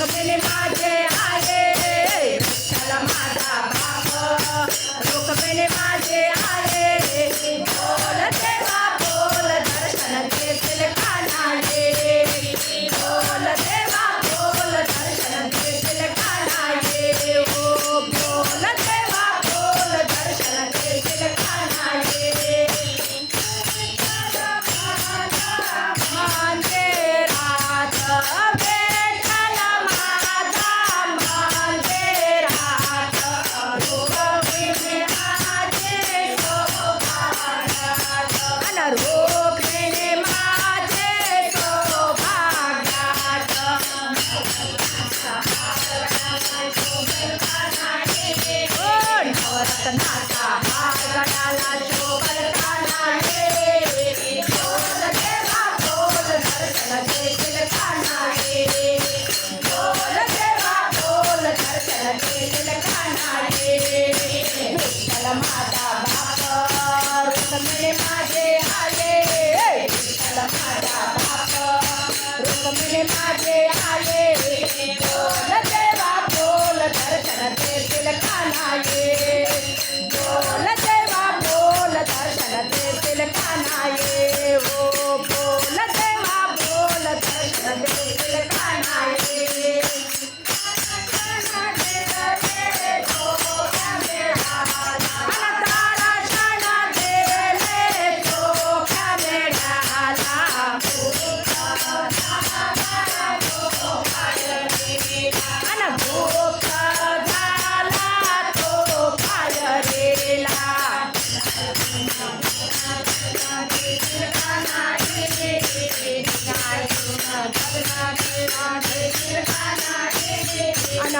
रुक्मिणी माझे आले विठ्ठल माझा बाप। रुक्मिणी माझे आले बोल देवा बोल दर्शन देतील कानाये बोल देवा बोल दर्शन देतील कानाये ओ बोल देवा बोल दर्शन देतील कानाये मंदिरात विठ्ठल रत्नाचा भाग गडाला अन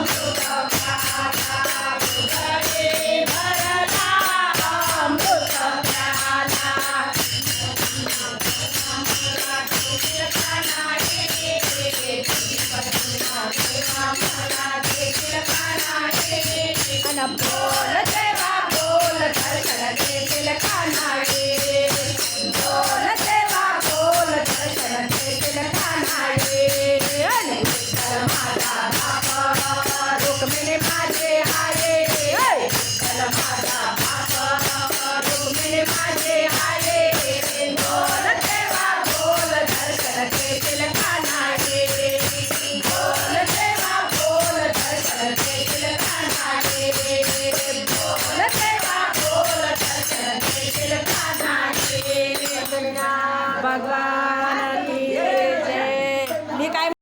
love.